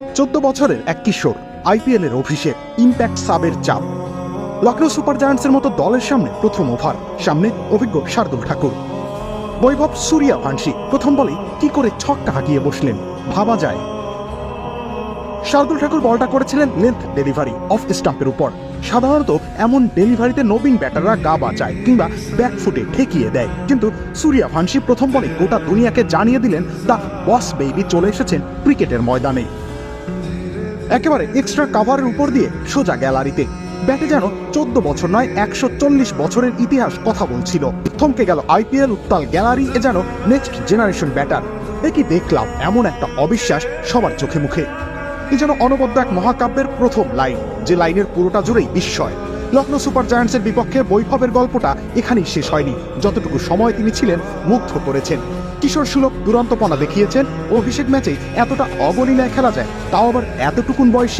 চোদ্দ বছরের এক কিশোর আইপিএল এর অভিষেক ইম্প্যাক্ট সাবের চাপ। লখনৌ সুপার জায়ান্টসের মতো দলের সামনে প্রথম ওভার। সামনে অভিজ্ঞ শার্দুল ঠাকুর। বৈভব সুরিয়া ভানসি প্রথম বলে কি করে ছক্কা হাঁকিয়ে বসলেন, ভাবা যায়। শার্দুল ঠাকুর বলটা করেছিলেন লেন্থ ডেলিভারি অফ স্টাম্পের উপর। সাধারণত এমন ডেলিভারিতে নবীন ব্যাটাররা গা বাঁচায় কিংবা ব্যাকফুটে ঠেকিয়ে দেয়। কিন্তু সুরিয়া ভানসি প্রথম বলে গোটা দুনিয়াকে জানিয়ে দিলেন, দা বস বেবি চলে এসেছেন ক্রিকেটের ময়দানে। একেবারে এক্সট্রা কাভারের উপর দিয়ে সোজা গ্যালারিতে ব্যাটে যেন চোদ্দ বছর নয়, একশো চল্লিশ বছরের ইতিহাস কথা বলছিল। থমকে গেল আইপিএল উত্তাল গ্যালারি এ যেন নেক্সট জেনারেশন ব্যাটার এ কি দেখলাম এমন একটা অবিশ্বাস সবার চোখে মুখে। এ যেন অনবদ্য এক মহাকাব্যের প্রথম লাইন যে লাইনের পুরোটা জুড়েই বিস্ময়। লখনৌ সুপার জায়ান্টসের বিপক্ষে বৈভবের গল্পটা এখানেই শেষ হয়নি। যতটুকু সময় তিনি ছিলেন, মুগ্ধ করেছেন। কিশোর সুলভ দুরন্তপনা দেখিয়েছেন অভিষেক ম্যাচে এতটা অবলীলায় খেলা যায় তাও আবার এতটুকুন বয়সে